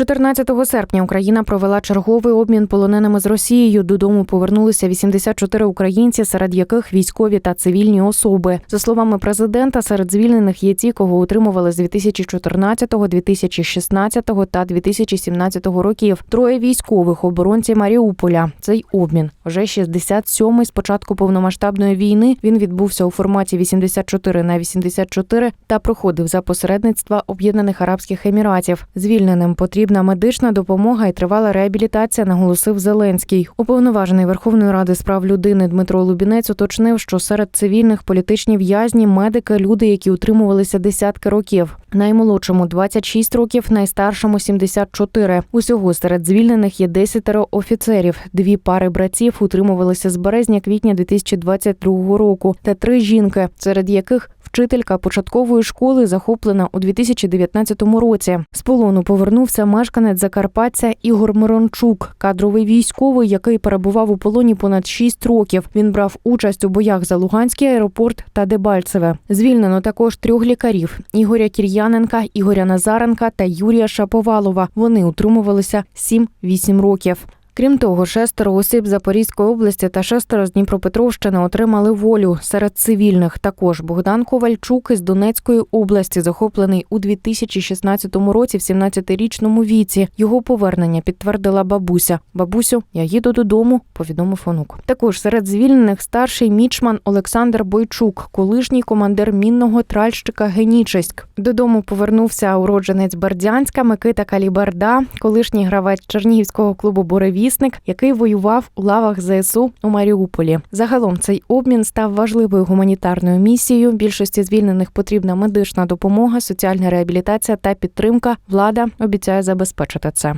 14 серпня Україна провела черговий обмін полоненими з Росією. Додому повернулися 84 українці, серед яких військові та цивільні особи. За словами президента, серед звільнених є ті, кого утримували з 2014, 2016 та 2017 років. Троє військових оборонці Маріуполя. Цей обмін вже 67-й з початку повномасштабної війни. Він відбувся у форматі 84 на 84 та проходив за посередництва Об'єднаних Арабських Еміратів. Звільненим потрібна медична допомога і тривала реабілітація, наголосив Зеленський. Уповноважений Верховної Ради з прав людини Дмитро Лубінець уточнив, що серед цивільних політичні в'язні, медики, люди, які утримувалися десятки років. Наймолодшому 26 років, найстаршому 74. Усього серед звільнених є 10 офіцерів. Дві пари братів утримувалися з березня-квітня 2022 року, та три жінки, серед яких вчителька початкової школи захоплена у 2019 році. З полону повернувся мешканець Закарпаття Ігор Мирончук, кадровий військовий, який перебував у полоні понад 6 років. Він брав участь у боях за Луганський аеропорт та Дебальцеве. Звільнено також трьох лікарів: Ігоря Кір'яненка, Ігоря Назаренка та Юрія Шаповалова. Вони утримувалися 7-8 років. Крім того, шестеро осіб Запорізької області та шестеро з Дніпропетровщини отримали волю серед цивільних. Також Богдан Ковальчук із Донецької області, захоплений у 2016 році в 17-річному віці. Його повернення підтвердила бабуся. Бабусю, я їду додому, повідомив онук. Також серед звільнених старший мічман Олександр Бойчук, колишній командир мінного тральщика Генічеськ. Додому повернувся уродженець Бердянська Микита Каліберда, колишній гравець Чернігівського клубу Буревісник, який воював у лавах ЗСУ у Маріуполі. Загалом цей обмін став важливою гуманітарною місією. Більшості звільнених потрібна медична допомога, соціальна реабілітація та підтримка. Влада обіцяє забезпечити це.